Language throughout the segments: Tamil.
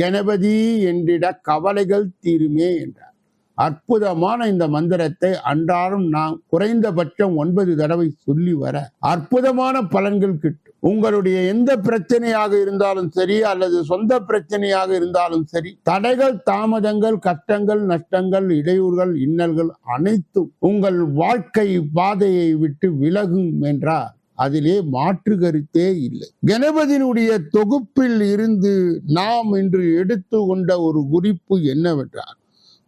கணபதி என்றிட கவலைகள் தீருமே என்றார். அற்புதமான இந்த மந்திரத்தை அன்றாடம் நாம் குறைந்தபட்சம் ஒன்பது தடவை சொல்லி வர அற்புதமான பலன்கள் கிட்டும். உங்களுடைய எந்த பிரச்சனையாக இருந்தாலும் சரி அல்லது சொந்த பிரச்சனையாக இருந்தாலும் சரி தடைகள் தாமதங்கள் கஷ்டங்கள் நஷ்டங்கள் இடையூறுகள் இன்னல்கள் அனைத்தும் உங்கள் வாழ்க்கை பாதையை விட்டு விலகும் என்றார். அதிலே மாற்று கருத்தே இல்லை. கணபதியினுடைய தொகுப்பில் இருந்து நாம் இன்று எடுத்து கொண்ட ஒரு குறிப்பு என்னவென்றால்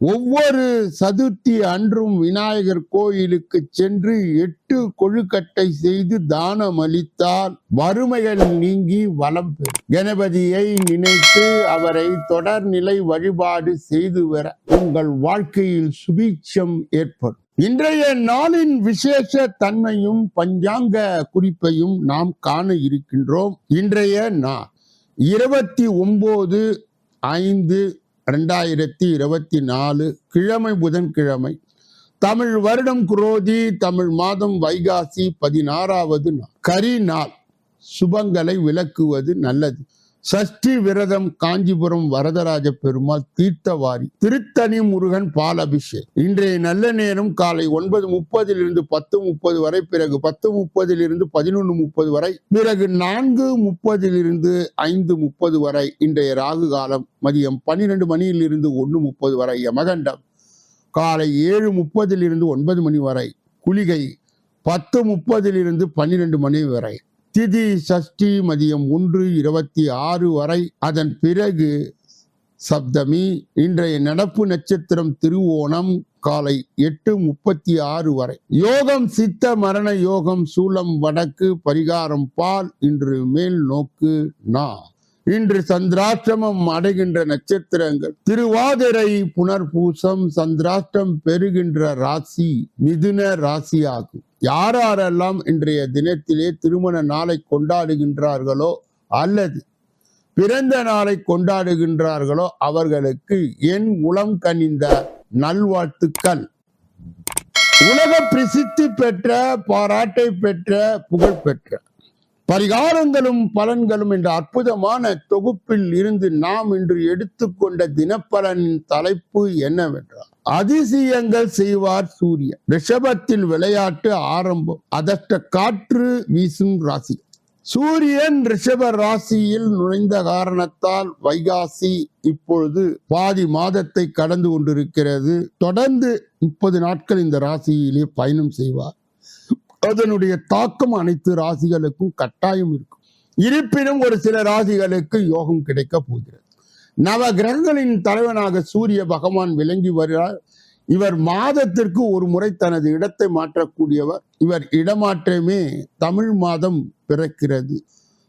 ஒவ்வொரு சதுர்த்தி அன்றும் விநாயகர் கோயிலுக்கு சென்று எட்டு கொழுக்கட்டை செய்து தானம் அளித்தால் வறுமைகள் நீங்கி வளம் பெறும். கணபதியை நினைத்து அவரை தொடர்நிலை வழிபாடு செய்து வர உங்கள் வாழ்க்கையில் சுபீட்சம் ஏற்படும். இன்றைய நாளின் விசேஷ தன்மையும் பஞ்சாங்க குறிப்பையும் நாம் காண இருக்கின்றோம். இன்றைய நாள் இருபத்தி ஒன்பது ஐந்து ரெண்டாயிரத்தி இருபத்தி நாலு கிழமை புதன்கிழமை. தமிழ் வருடம் குரோதி தமிழ் மாதம் வைகாசி பதினாறாவது நாள். கரி நாள் சுபங்களை விளக்குவது நல்லது. சஷ்டி விரதம் காஞ்சிபுரம் வரதராஜ பெருமாள் தீர்த்தவாரி திருத்தணி முருகன் பால் அபிஷேக் இன்றைய நல்ல நேரம் காலை ஒன்பது முப்பதிலிருந்து பத்து முப்பது வரை பிறகு பத்து முப்பதிலிருந்து பதினொன்று முப்பது வரை பிறகு நான்கு முப்பதிலிருந்து ஐந்து முப்பது வரை இன்றைய ராகு காலம் மதியம் பன்னிரெண்டு மணியிலிருந்து ஒன்று முப்பது வரை யமகண்டம். காலை ஏழு முப்பதிலிருந்து ஒன்பது மணி வரை குளிகை பத்து முப்பதிலிருந்து பன்னிரெண்டு மணி வரை. திதி சஷ்டி மதியம் ஒன்று இருபத்தி ஆறு வரை. அதன் பிறகு சப்தமி இன்றைய நடப்பு நட்சத்திரம் திருவோணம் காலை எட்டு முப்பத்தி ஆறு வரை. யோகம் சித்த மரண யோகம் சூலம் வடக்கு பரிகாரம் பால் இன்று மேல் நோக்கு நா. இன்று சந்திராஷ்டமம் அடைகின்ற நட்சத்திரங்கள். திருவாதிரை புனர்பூசம் சந்திராஷ்டம் பெறுகின்ற ராசி மிதுன ராசி யார் யாரெல்லாம் இன்றைய தினத்திலே திருமண நாளை கொண்டாடுகின்றார்களோ அல்லது பிறந்த நாளை கொண்டாடுகின்றார்களோ அவர்களுக்கு என் உளம் கனிந்த நல்வாழ்த்துக்கள். உலக பிரசித்தி பெற்ற பாராட்டை பெற்ற புகழ் பெற்ற. பரிகாரங்களும் பலன்களும் என்ற அற்புதமான தொகுப்பில் இருந்து நாம் இன்று எடுத்துக்கொண்ட தினப்பலனின் தலைப்பு என்னவென்றால் அதிசயங்கள் செய்வார் சூரியன். ரிஷபத்தில் விளையாட்டு ஆரம்பம் அதற்ற காற்று வீசும் ராசி. சூரியன் ரிஷப ராசியில் நுழைந்த காரணத்தால் வைகாசி இப்பொழுது பாதி மாதத்தை கடந்து கொண்டிருக்கிறது. தொடர்ந்து முப்பது நாட்கள் இந்த ராசியிலே பயணம் செய்வார். அதனுடைய தாக்கம் அனைத்து ராசிகளுக்கும் கட்டாயம் இருக்கும். இருப்பினும் ஒரு சில ராசிகளுக்கு யோகம் கிடைக்க போகிறது. நவ கிரகங்களின் தலைவனாக சூரிய பகவான் விளங்கி வருகிறார். இவர் மாதத்திற்கு ஒரு முறை தனது இடத்தை மாற்றக்கூடியவர். இவர் இடமாற்றமே தமிழ் மாதம் பிறக்கிறது.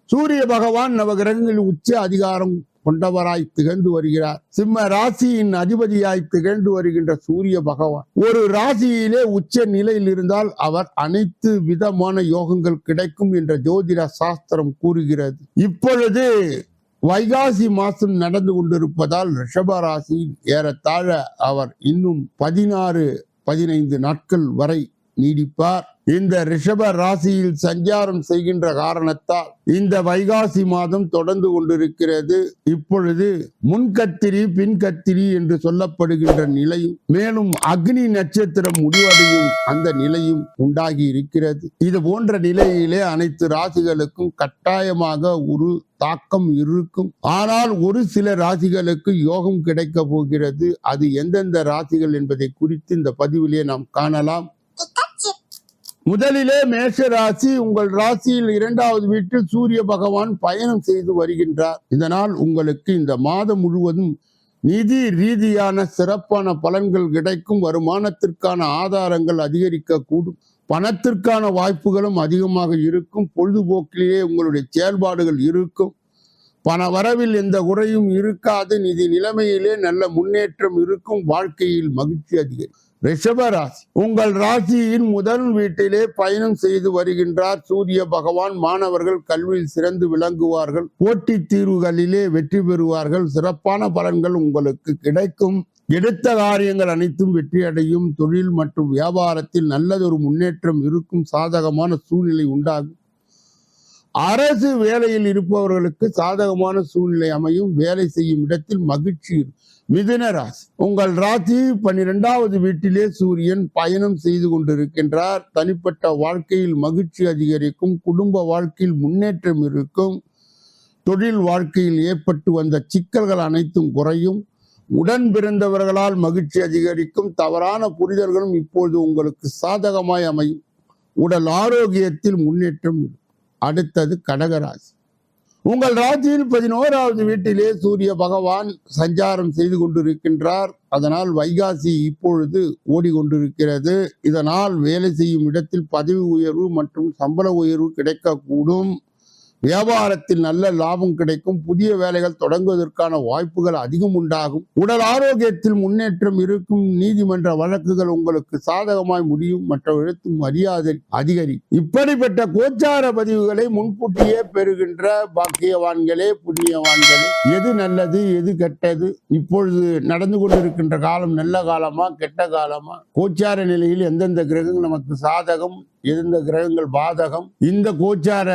சூரிய பகவான் நவகிரகங்களில் உச்ச அதிகாரம் கொண்டவராய் திகழ்ந்து வருகிறார். சிம்ம ராசியின் அதிபதியாய் திகழ்ந்து வருகின்ற சூரிய பகவான். ஒரு ராசியிலே உச்ச நிலையில் இருந்தால் அவர் அனைத்து விதமான யோகங்கள் கிடைக்கும் என்ற ஜோதிட சாஸ்திரம் கூறுகிறது. இப்பொழுது வைகாசி மாசம் நடந்து கொண்டிருப்பதால் ரிஷப ராசியில் ஏறத்தாழ அவர் இன்னும் பதினாறு பதினைந்து நாட்கள் வரை நீடிப்பார். இந்த ரிஷப ராசியில் சஞ்சாரம் செய்கின்ற காரணத்தால் இந்த வைகாசி மாதம் தொடர்ந்து கொண்டிருக்கிறது. இப்பொழுது முன்கத்திரி பின்கத்திரி என்று சொல்லப்படுகின்ற நிலையும் மேலும் அக்னி நட்சத்திரம் முடிவடையும் அந்த நிலையும் உண்டாகி இருக்கிறது. இது போன்ற நிலையிலே அனைத்து ராசிகளுக்கும் கட்டாயமாக ஒரு தாக்கம் இருக்கும். ஆனால் ஒரு சில ராசிகளுக்கு யோகம் கிடைக்க போகிறது. அது எந்தெந்த ராசிகள் என்பதை குறித்து இந்த பதிவிலே நாம் காணலாம். முதலிலே மேஷ ராசி உங்கள் ராசியில் இரண்டாவது வீட்டில் சூரிய பகவான் பயணம் செய்து வருகின்றார். இதனால் உங்களுக்கு இந்த மாதம் முழுவதும் நிதி ரீதியான சிறப்பான பலன்கள் கிடைக்கும். வருமானத்திற்கான ஆதாரங்கள் அதிகரிக்க கூடும் பணத்திற்கான வாய்ப்புகளும் அதிகமாக இருக்கும். பொழுதுபோக்கிலேயே உங்களுடைய செயல்பாடுகள் இருக்கும். பண வரவில் எந்த குறையும் இருக்காது. நிதி நிலைமையிலே நல்ல முன்னேற்றம் இருக்கும். வாழ்க்கையில் மகிழ்ச்சி அதிகம் ரிஷப ராசி உங்கள் ராசியின் முதல் வீட்டிலே பயணம் செய்து வருகின்றார். சூரிய பகவான் மாணவர்கள் கல்வியில் சிறந்து விளங்குவார்கள். போட்டி தீர்வுகளிலே வெற்றி பெறுவார்கள். சிறப்பான பலன்கள் உங்களுக்கு கிடைக்கும். எடுத்த காரியங்கள் அனைத்தும் வெற்றியடையும். தொழில் மற்றும் வியாபாரத்தில் நல்லதொரு முன்னேற்றம் இருக்கும் சாதகமான சூழ்நிலை உண்டாகும். அரசு வேலையில் இருப்பவர்களுக்கு சாதகமான சூழ்நிலை அமையும். வேலை செய்யும் இடத்தில் மகிழ்ச்சி மிதுன ராசி. உங்கள் ராசி பன்னிரெண்டாவது வீட்டிலே சூரியன் பயணம் செய்து கொண்டிருக்கின்றார். தனிப்பட்ட வாழ்க்கையில் மகிழ்ச்சி அதிகரிக்கும். குடும்ப வாழ்க்கையில் முன்னேற்றம் இருக்கும். தொழில் வாழ்க்கையில் ஏற்பட்டு வந்த சிக்கல்கள் அனைத்தும் குறையும். உடன் பிறந்தவர்களால் மகிழ்ச்சி அதிகரிக்கும். தவறான புரிதல்களும் இப்போது உங்களுக்கு சாதகமாய் அமையும். உடல் ஆரோக்கியத்தில் முன்னேற்றம் இருக்கும் அடுத்தது கடகராசி. உங்கள் ராசியில் பதினோராவது வீட்டிலே சூரிய பகவான் சஞ்சாரம் செய்து கொண்டிருக்கின்றார். அதனால் வைகாசி இப்பொழுது ஓடிக்கொண்டிருக்கிறது. இதனால் வேலை செய்யும் இடத்தில் பதவி உயர்வு மற்றும் சம்பள உயர்வு கிடைக்கக்கூடும். வியாபாரத்தில் நல்ல லாபம் கிடைக்கும். புதிய வேலைகள் தொடங்குவதற்கான வாய்ப்புகள் அதிகம் உண்டாகும். உடல் ஆரோக்கியத்தில் முன்னேற்றம் இருக்கும். நீதிமன்ற வழக்குகள் உங்களுக்கு சாதகமாய் முடியும். மற்றவர்களுக்கு மரியாதை அதிகரிக்கும். இப்படிப்பட்ட கோச்சார பதிவுகளை முன்கூட்டியே பெறுகின்ற பாக்கியவான்களே புண்ணியவான்களே எது நல்லது எது கெட்டது? இப்பொழுது நடந்து கொண்டிருக்கின்ற காலம் நல்ல காலமா கெட்ட காலமா? கோச்சார நிலையில் எந்தெந்த கிரகங்கள் நமக்கு சாதகம்? இருந்த கிரகங்கள் பாதகம். இந்த கோச்சார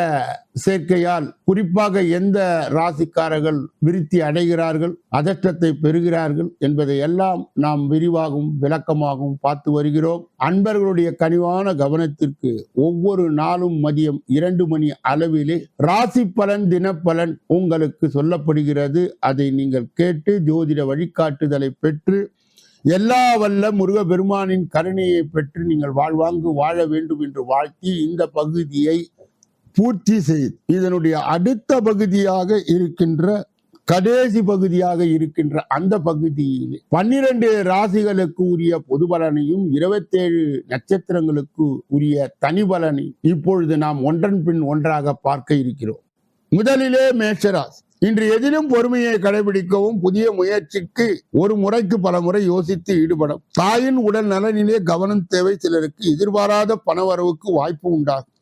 சேர்க்கையால் குறிப்பாக எந்த ராசிக்காரர்கள் விருத்தி அடைகிறார்கள் அதட்டத்தை பெறுகிறார்கள் என்பதை எல்லாம் நாம் விரிவாகவும் விளக்கமாகவும் பார்த்து வருகிறோம். அன்பர்களுடைய கனிவான கவனத்திற்கு ஒவ்வொரு நாளும் மதியம் இரண்டு மணி அளவிலே ராசி பலன் தினப்பலன் உங்களுக்கு சொல்லப்படுகிறது. அதை நீங்கள் கேட்டு ஜோதிட வழிகாட்டுதலை பெற்று எல்லா வல்ல முருக பெருமானின் கருணையை பெற்று நீங்கள் வாழ்வாங்கு வாழ வேண்டும் என்று வாழ்த்தி இந்த பகுதியை பூர்த்தி செய்து இதனுடைய அடுத்த பகுதியாக இருக்கின்ற கடைசி பகுதியாக இருக்கின்ற அந்த பகுதியில் பன்னிரண்டு ராசிகளுக்கு உரிய பொது பலனையும் இருபத்தேழு நட்சத்திரங்களுக்கு உரிய தனி பலனை இப்பொழுது நாம் ஒன்றன் பின் ஒன்றாக பார்க்க இருக்கிறோம். முதலிலே மேஷராசி. இன்று எதிலும் பொறுமையை கடைபிடிக்கவும் புதிய முயற்சிக்கு ஒரு முறைக்கு பல முறை யோசித்து ஈடுபடும். தாயின் உடல் நலனிலே கவனம் தேவை சிலருக்கு. எதிர்பாராத பணவரவுக்கு வாய்ப்பு உண்டாகும்.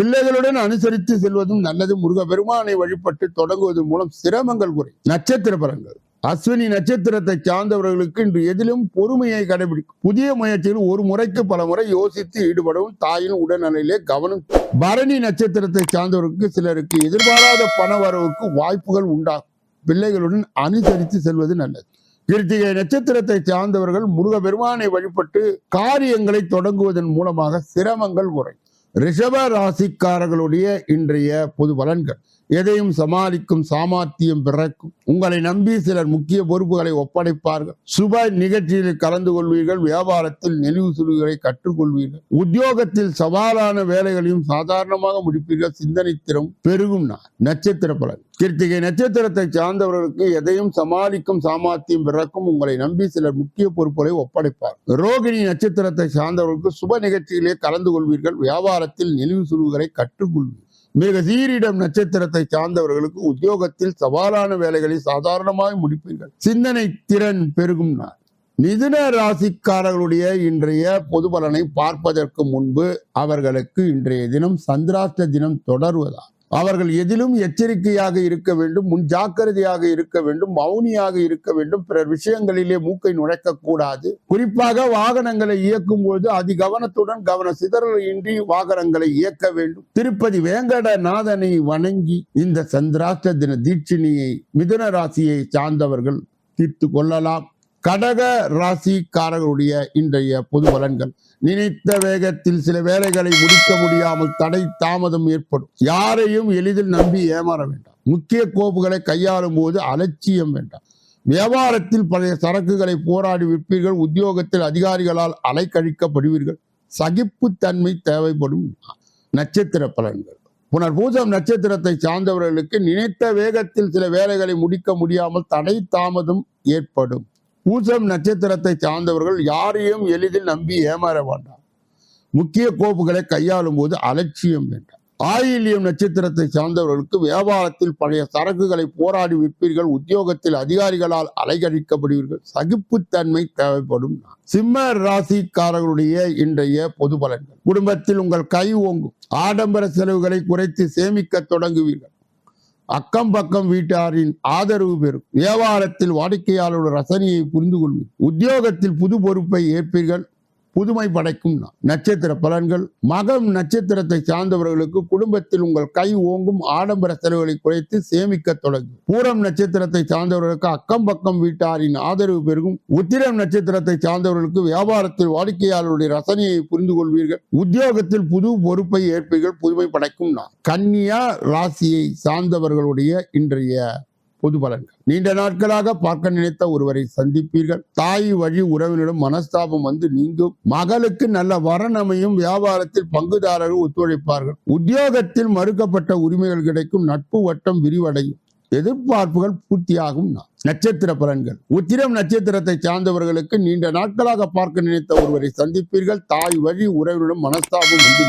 பிள்ளைகளுடன் அனுசரித்து செல்வதும் நல்லது. முருக பெருமானை வழிபட்டு தொடங்குவதன் மூலம் சிரமங்கள் குறை நட்சத்திர பலன்கள். அஸ்வினி நட்சத்திரத்தை சார்ந்தவர்களுக்கு இன்று எதிலும் பொறுமையை கடைபிடிக்கும். புதிய முயற்சியில் ஒரு முறைக்கு பல முறை யோசித்து ஈடுபடவும் தாயின் உடல்நிலையிலே கவனம். பரணி நட்சத்திரத்தை சார்ந்தவர்களுக்கு சிலருக்கு எதிர்பாராத பண வரவுக்கு வாய்ப்புகள் உண்டாகும். பிள்ளைகளுடன் அனுசரித்து செல்வது நல்லது. கிருத்திகை நட்சத்திரத்தை சார்ந்தவர்கள் முருக பெருமானை வழிபட்டு காரியங்களை தொடங்குவதன் மூலமாக சிரமங்கள் குறையும். ரிஷப ராசிக்காரர்களுடைய இன்றைய பொது பலன்கள். எதையும் சமாளிக்கும் சாமர்த்தியம் பிறக்கும். உங்களை நம்பி சிலர் முக்கிய பொறுப்புகளை ஒப்படைப்பார்கள். சுப நிகழ்ச்சியில் கலந்து கொள்வீர்கள். வியாபாரத்தில் நெளிவு சுழுகளை கற்றுக்கொள்வீர்கள். உத்தியோகத்தில் சவாலான வேலைகளையும் சாதாரணமாக முடிப்பீர்கள். சிந்தனை திறம் பெருகும் நான் நட்சத்திர பலன். கிருத்திகை நட்சத்திரத்தை சார்ந்தவர்களுக்கு எதையும் சமாளிக்கும் சாமர்த்தியம் பிறக்கும். உங்களை நம்பி சிலர் முக்கிய பொறுப்புகளை ஒப்படைப்பார். ரோகிணி நட்சத்திரத்தை சார்ந்தவர்களுக்கு சுப நிகழ்ச்சியிலே கலந்து கொள்வீர்கள். வியாபாரத்தில் நெளிவு சுழுகளை கற்றுக்கொள்வீர்கள். மிக சீரிடம் நட்சத்திரத்தை சார்ந்தவர்களுக்கு உத்தியோகத்தில் சவாலான வேலைகளை சாதாரணமாக முடிப்பீர்கள். சிந்தனை திறன் பெருகும் நாள். மிதுன ராசிக்காரர்களுடைய இன்றைய பொது பலனை பார்ப்பதற்கு முன்பு அவர்களுக்கு இன்றைய தினம் சந்திராஷ்ட தினம் தொடர்வதால் அவர்கள் எதிலும் எச்சரிக்கையாக இருக்க வேண்டும் முன் ஜாக்கிரதையாக இருக்க வேண்டும் மௌனியாக இருக்க வேண்டும். பிறர் விஷயங்களிலே மூக்கை நுழைக்க கூடாது குறிப்பாக வாகனங்களை இயக்கும் போது அதி கவனத்துடன் கவன சிதறலின்றி வாகனங்களை இயக்க வேண்டும். திருப்பதி வேங்கடநாதனை வணங்கி இந்த சந்திராஷ்ட தின தீட்சிணியை மிதுன ராசியை சார்ந்தவர்கள் தீர்த்து கொள்ளலாம். கடக ராசிக்காரர்களுடைய இன்றைய பொது பலன்கள். நினைத்த வேகத்தில் சில வேலைகளை முடிக்க முடியாமல் தடை தாமதம் ஏற்படும். யாரையும் எளிதில் நம்பி ஏமாற வேண்டாம். முக்கிய கோப்புகளை கையாளும் போது அலட்சியம் வேண்டாம். வியாபாரத்தில் பழைய சரக்குகளை போராடி விற்பீர்கள். உத்தியோகத்தில் அதிகாரிகளால் அலைக்கழிக்கப்படுவீர்கள். சகிப்புத்தன்மை தேவைப்படும். நட்சத்திர பலன்கள். புனர் பூஜம் நட்சத்திரத்தை சார்ந்தவர்களுக்கு நினைத்த வேகத்தில் சில வேலைகளை முடிக்க முடியாமல் தடை தாமதம் ஏற்படும். பூசம் நட்சத்திரத்தை சார்ந்தவர்கள் யாரையும் எளிதில் நம்பி ஏமாற வேண்டாம் முக்கிய கோப்புகளை கையாளும் போது அலட்சியம் வேண்டாம். ஆயில்யம் நட்சத்திரத்தை சார்ந்தவர்களுக்கு வியாபாரத்தில் பழைய சரக்குகளை போராடி விற்பீர்கள் உத்தியோகத்தில் அதிகாரிகளால் அலைகழிக்கப்படுவீர்கள் சகிப்புத்தன்மை தேவைப்படும். சிம்ம ராசிக்காரர்களுடைய இன்றைய பொது பலன்கள். குடும்பத்தில் உங்கள் கை ஓங்கும். ஆடம்பர செலவுகளை குறைத்து சேமிக்க தொடங்குவீர்கள். அக்கம் பக்கம் வீட்டாரின் ஆதரவு பெறும். வியாபாரத்தில் வாடிக்கையாளருடைய ரசனையை புரிந்து கொள்வீர்கள் உத்தியோகத்தில் புது பொறுப்பை ஏற்பீர்கள். புதுமை படைக்கும் நட்சத்திர பலன்கள். மகம் நட்சத்திரத்தை சார்ந்தவர்களுக்கு குடும்பத்தில் உங்கள் கை ஓங்கும் ஆடம்பர செலவுகளை குறைத்து சேமிக்க தொடங்கும். பூரம் நட்சத்திரத்தை சார்ந்தவர்களுக்கு அக்கம் பக்கம் வீட்டாரின் ஆதரவு பெருகும். உத்திரம் நட்சத்திரத்தை சார்ந்தவர்களுக்கு வியாபாரத்தில் வாடிக்கையாளருடைய ரசனையை புரிந்து கொள்வீர்கள். உத்தியோகத்தில் புது பொறுப்பை ஏற்பீர்கள். புதுமை படைக்கும் நான் கன்னியா ராசியை சார்ந்தவர்களுடைய இன்றைய பொது பலன்கள். நீண்ட நாட்களாக பார்க்க நினைத்த ஒருவரை சந்திப்பீர்கள். தாய் வழி உறவினரும் மனஸ்தாபம் வந்து நீங்கும். மகளுக்கு நல்ல வரணமையும் வியாபாரத்தில் பங்குதாரர்கள் ஒத்துழைப்பார்கள். உத்தியோகத்தில் மறுக்கப்பட்ட உரிமைகள் கிடைக்கும். நட்பு வட்டம் விரிவடையும். எதிர்பார்ப்புகள் பூர்த்தியாகும் நட்சத்திர பலன்கள். உத்திரம் நட்சத்திரத்தை சார்ந்தவர்களுக்கு நீண்ட நாட்களாக பார்க்க நினைத்த ஒருவரை சந்திப்பீர்கள். தாய் வழி உறவினரிடம் மனஸ்தாபம் வந்து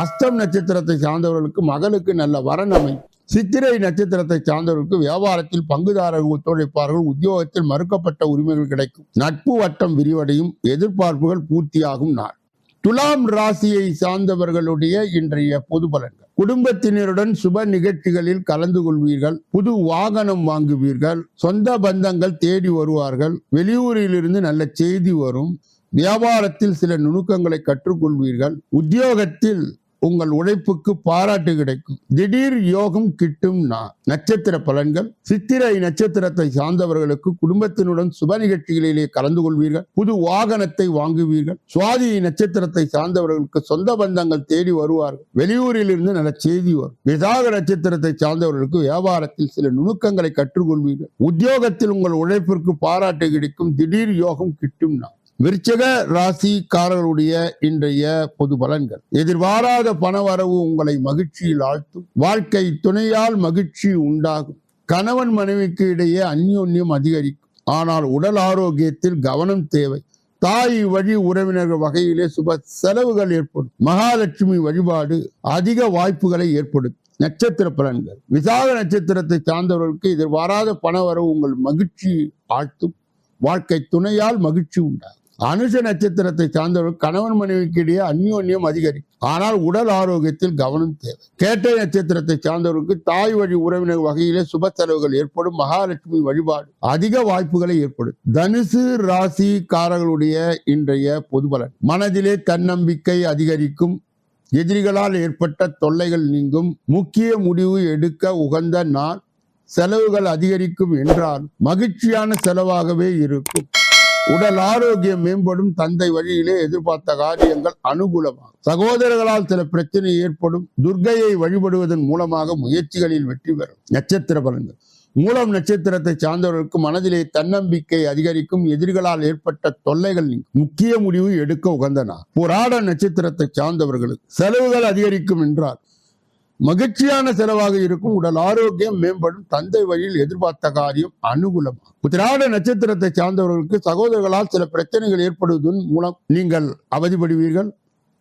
அஸ்தம் நட்சத்திரத்தை சார்ந்தவர்களுக்கு மகளுக்கு நல்ல வரன் அமையும். சித்திரை நட்சத்திரத்தை சார்ந்தவர்களுக்கு வியாபாரத்தில் பங்குதாரர்கள் ஒத்துழைப்பார்கள். உத்தியோகத்தில் மறுக்கப்பட்ட உரிமைகள் கிடைக்கும். நட்பு வட்டம் விரிவடையும். எதிர்பார்ப்புகள் பூர்த்தியாகும் நாள். துலாம் ராசியை சார்ந்தவர்களுடைய இன்றைய பொது பலன்கள். குடும்பத்தினருடன் சுப நிகழ்ச்சிகளில் கலந்து கொள்வீர்கள். புது வாகனம் வாங்குவீர்கள். சொந்த பந்தங்கள் தேடி வருவார்கள். வெளியூரிலிருந்து நல்ல செய்தி வரும். வியாபாரத்தில் சில நுணுக்கங்களை கற்றுக்கொள்வீர்கள். உத்தியோகத்தில் உங்கள் உழைப்புக்கு பாராட்டு கிடைக்கும். திடீர் யோகம் கிட்டும்னா நட்சத்திர பலன்கள். சித்திரை நட்சத்திரத்தை சார்ந்தவர்களுக்கு குடும்பத்தினுடன் சுப நிகழ்ச்சிகளிலே கலந்து கொள்வீர்கள். புது வாகனத்தை வாங்குவீர்கள். சுவாதி நட்சத்திரத்தை சார்ந்தவர்களுக்கு சொந்த பந்தங்கள் தேடி வருவார்கள். வெளியூரில் இருந்து நல்ல செய்தி வரும். விசாக நட்சத்திரத்தை சார்ந்தவர்களுக்கு வியாபாரத்தில் சில நுணுக்கங்களை கற்றுக்கொள்வீர்கள். உத்தியோகத்தில் உங்கள் உழைப்பிற்கு பாராட்டு கிடைக்கும். திடீர் யோகம் கிட்டும் விருச்சக ராசிக்காரர்களுடைய இன்றைய பொது பலன்கள். எதிர்பாராத பணவரவு உங்களை மகிழ்ச்சியில் ஆழ்த்தும். வாழ்க்கை துணையால் மகிழ்ச்சி உண்டாகும். கணவன் மனைவிக்கு இடையே அந்யோன்யம் அதிகரிக்கும். ஆனால் உடல் ஆரோக்கியத்தில் கவனம் தேவை. தாய் வழி உறவினர்கள் வகையிலே சுப செலவுகள் ஏற்படும். மகாலட்சுமி வழிபாடு அதிக வாய்ப்புகளை ஏற்படுத்தும். நட்சத்திர பலன்கள். விசாக நட்சத்திரத்தை சார்ந்தவர்களுக்கு எதிர்பாராத பணவரவு உங்கள் மகிழ்ச்சி ஆழ்த்தும். வாழ்க்கை துணையால் மகிழ்ச்சி உண்டாகும். அனுஷ நட்சத்திரத்தை சார்ந்தவர்கள் கணவன் மனைவிக்கு இடையே அந்யோன்யம் அதிகரிக்கும் ஆனால் உடல் ஆரோக்கியத்தில் கவனம் தேவை. கேட்டை நட்சத்திரத்தை சார்ந்தவருக்கு தாய் வழி உறவினர் வகையிலே சுப செலவுகள் ஏற்படும். மகாலட்சுமி வழிபாடு அதிக வாய்ப்புகளை ஏற்படும். தனுசு ராசிக்காரர்களுடைய இன்றைய பொதுபலன் மனதிலே தன்னம்பிக்கை அதிகரிக்கும். எதிரிகளால் ஏற்பட்ட தொல்லைகள் நீங்கும். முக்கிய முடிவு எடுக்க உகந்த நாள். செலவுகள் அதிகரிக்கும் என்றால் மகிழ்ச்சியான செலவாகவே இருக்கும். உடல் ஆரோக்கியம் மேம்படும் தந்தை வழியிலே எதிர்பார்த்த காரியங்கள் அனுகூலமாகும். சகோதரர்களால் சில பிரச்சனை ஏற்படும். துர்க்கையை வழிபடுவதன் மூலமாக முயற்சிகளில் வெற்றி பெறும். நட்சத்திர பலன்கள். மூலம் நட்சத்திரத்தை சார்ந்தவர்களுக்கு மனதிலே தன்னம்பிக்கை அதிகரிக்கும். எதிரிகளால் ஏற்பட்ட தொல்லைகள் முக்கிய முடிவு எடுக்க உகந்தன புராட நட்சத்திரத்தை சார்ந்தவர்களுக்கு செலவுகள் அதிகரிக்கும் என்றால் மகிழ்ச்சியான செலவாக இருக்கும். உடல் ஆரோக்கியம் மேம்படும். தந்தை வழியில் எதிர்பார்த்த காரியம் அனுகூலம் உத்திராட நட்சத்திரத்தை சார்ந்தவர்களுக்கு சகோதரர்களால் சில பிரச்சனைகள் ஏற்படுவதன் மூலம் நீங்கள் அவதிப்படுவீர்கள்.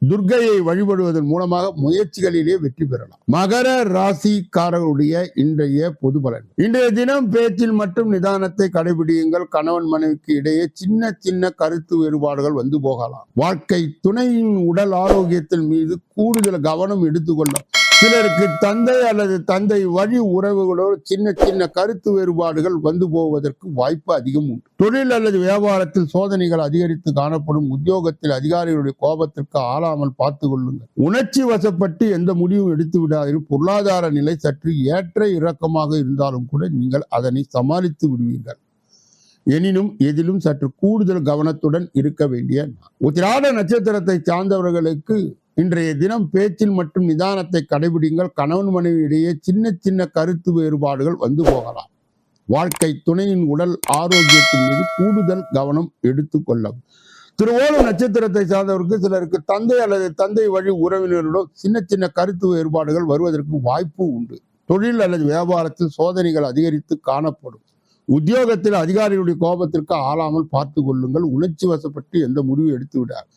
துர்கையை வழிபடுவதன் மூலமாக முயற்சிகளிலே வெற்றி பெறலாம். மகர ராசிக்காரர்களுடைய இன்றைய பொது பலன். இன்றைய தினம் பேச்சில் மட்டும் நிதானத்தை கடைபிடியுங்கள். கணவன் மனைவிக்கு இடையே சின்ன சின்ன கருத்து வேறுபாடுகள் வந்து போகலாம். வாழ்க்கை துணையின் உடல் ஆரோக்கியத்தின் மீது கூடுதல் கவனம் எடுத்துக்கொள்ளும் சிலருக்கு தந்தை அல்லது தந்தை வழி உறவுகளோடு சின்ன சின்ன கருத்து வேறுபாடுகள் வந்து போவதற்கு வாய்ப்பு அதிகம் உண்டு. தொழில் அல்லது வியாபாரத்தில் சோதனைகள் அதிகரித்து காணப்படும். உத்தியோகத்தில் அதிகாரிகளுடைய கோபத்திற்கு ஆளாமல் பார்த்து கொள்ளுங்கள். உணர்ச்சி வசப்பட்டு எந்த முடிவும் எடுத்து விடாதீர்கள். பொருளாதார நிலை சற்று ஏற்ற இறக்கமாக இருந்தாலும் கூட நீங்கள் அதனை சமாளித்து விடுவீர்கள். எனினும் எதிலும் சற்று கூடுதல் கவனத்துடன் இருக்க வேண்டிய நாள். உத்திராட நட்சத்திரத்தை சார்ந்தவர்களுக்கு இன்றைய தினம் பேச்சில் மற்றும் நிதானத்தை கடைபிடிங்கள். கணவன் மனைவி இடையே சின்ன சின்ன கருத்து வேறுபாடுகள் வந்து போகலாம். வாழ்க்கை துணையின் உடல் ஆரோக்கியத்தின் மீது கூடுதல் கவனம் எடுத்துக்கொள்ளவும் திருவோணம் நட்சத்திரத்தை சார்ந்தவருக்கு சிலருக்கு தந்தை அல்லது தந்தை வழி உறவினருடன் சின்ன சின்ன கருத்து வேறுபாடுகள் வருவதற்கு வாய்ப்பு உண்டு. தொழில் அல்லது வியாபாரத்தில் சோதனைகள் அதிகரித்து காணப்படும். உத்தியோகத்தில் அதிகாரிகளுடைய கோபத்திற்கு ஆளாமல் பார்த்து கொள்ளுங்கள். உணர்ச்சி வசப்பட்டு எந்த முடிவு எடுத்து விடாது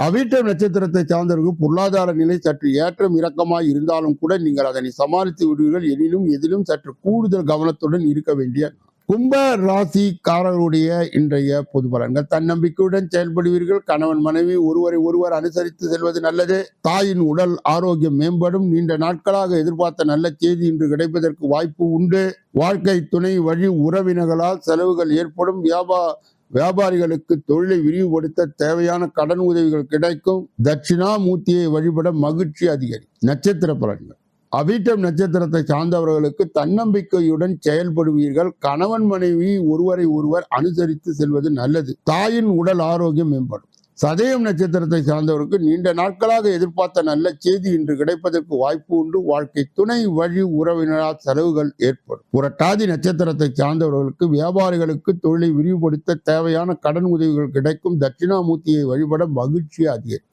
அவிட்ட நட்சத்திரத்தை சார்ந்தவர்கள் பொருளாதார நிலை சற்று ஏற்றம் இறக்கமாய் இருந்தாலும் கூட நீங்கள் அதனை சமாளித்து விடுவீர்கள். எனினும் எதிலும் சற்று கூடுதல் கவனத்துடன் இருக்க வேண்டிய கும்ப ராசிக்காரருடைய இன்றைய பொது பலன்கள். தன்னம்பிக்கையுடன் செயல்படுவீர்கள். கணவன் மனைவி ஒருவரை ஒருவர் அனுசரித்து செல்வது நல்லது. தாயின் உடல் ஆரோக்கியம் மேம்படும். நீண்ட நாட்களாக எதிர்பார்த்த நல்ல செய்தி இன்று கிடைப்பதற்கு வாய்ப்பு உண்டு. வாழ்க்கை துணை வழி உறவினர்களால் செலவுகள் ஏற்படும். வியாபார வியாபாரிகளுக்கு தொழிலை விரிவுபடுத்த தேவையான கடன் உதவிகள் கிடைக்கும். தட்சிணாமூர்த்தியை வழிபட மகிழ்ச்சி அதிகரி. நட்சத்திர பலன்கள். அவீட்டம் நட்சத்திரத்தை சார்ந்தவர்களுக்கு தன்னம்பிக்கையுடன் செயல்படுவீர்கள். கணவன் மனைவி ஒருவரை ஒருவர் அனுசரித்து செல்வது நல்லது. தாயின் உடல் ஆரோக்கியம் மேம்படும். சதயம் நட்சத்திரத்தை சார்ந்தவருக்கு நீண்ட நாட்களாக எதிர்பார்த்த நல்ல செய்தி இன்று கிடைப்பதற்கு வாய்ப்பு உண்டு. வாழ்க்கை துணை வழி உறவினரால் செலவுகள் ஏற்படும். புரட்டாதி நட்சத்திரத்தை சார்ந்தவர்களுக்கு வியாபாரிகளுக்கு தொழிலை விரிவுபடுத்த தேவையான கடன் உதவிகள் கிடைக்கும். தட்சிணாமூர்த்தியை வழிபட மகிழ்ச்சி அதிகரிக்கும்.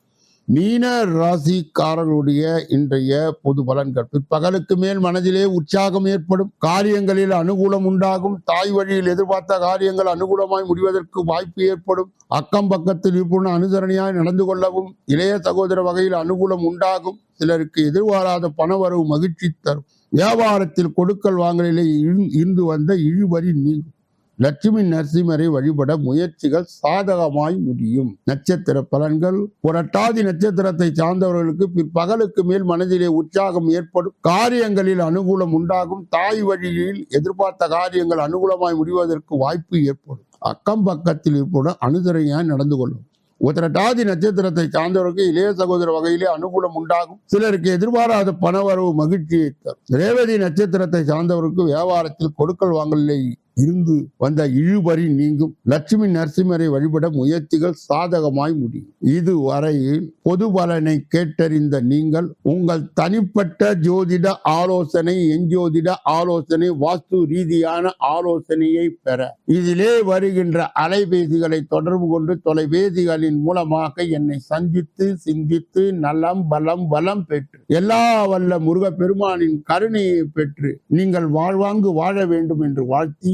மீன ராசிக்காரர்களுடைய இன்றைய பொது பலன்கள். பிற்பகலுக்கு மேல் மனதிலே உற்சாகம் ஏற்படும். காரியங்களில் அனுகூலம் உண்டாகும். தாய் வழியில் எதிர்பார்த்த காரியங்கள் அனுகூலமாய் முடிவதற்கு வாய்ப்பு ஏற்படும். அக்கம் பக்கத்தில் இருப்புடன் அனுசரணையாய் நடந்து கொள்ளவும் இளைய சகோதர வகையில் அனுகூலம் உண்டாகும். சிலருக்கு எதிர்பாராத பணவரவு மகிழ்ச்சி தரும். வியாபாரத்தில் கொடுக்கல் வாங்கலிலே இருந்து வந்த இழுபறி நீங்கும். லட்சுமி நரசிம்மரை வழிபட முயற்சிகள் சாதகமாய் முடியும். நட்சத்திர பலன்கள் புரட்டாதி நட்சத்திரத்தை சார்ந்தவர்களுக்கு பிற்பகலுக்கு மேல் மனதிலே உற்சாகம் ஏற்படும். காரியங்களில் அனுகூலம் உண்டாகும். தாய் வழியில் எதிர்பார்த்த காரியங்கள் அனுகூலமாய் முடிவதற்கு வாய்ப்பு ஏற்படும். அக்கம் பக்கத்தில் இருப்பதுடன் அனுசரணையாய் நடந்து கொள்ளும். உத்திரட்டாதி நட்சத்திரத்தை சார்ந்தவருக்கு இளைய சகோதர வகையிலே அனுகூலம் உண்டாகும். சிலருக்கு எதிர்பாராத பணவரவு மகிழ்ச்சியை தரும். ரேவதி நட்சத்திரத்தை சார்ந்தவருக்கு வியாபாரத்தில் கொடுக்கல் வாங்கலிலே இருந்து வந்த இழுபறி நீங்கும். லட்சுமி நரசிம்மரை வழிபட முயற்சிகள் சாதகமாய் முடியும் இதுவரையில் பொது பலனை கேட்டறிந்த நீங்கள் உங்கள் தனிப்பட்ட ஜோதிட ஆலோசனை எஞ்சோதிட ஆலோசனை வாஸ்து ரீதியான ஆலோசனையை பெற. இதிலே வருகின்ற அலைபேசிகளை தொடர்பு கொண்டு தொலைபேசிகளின் மூலமாக என்னை சந்தித்து சிந்தித்து நலம் பலம் வளம் பெற்று. எல்லா வல்ல முருக பெருமானின் கருணையை பெற்று நீங்கள் வாழ்வாங்கு வாழ வேண்டும் என்று வாழ்த்தி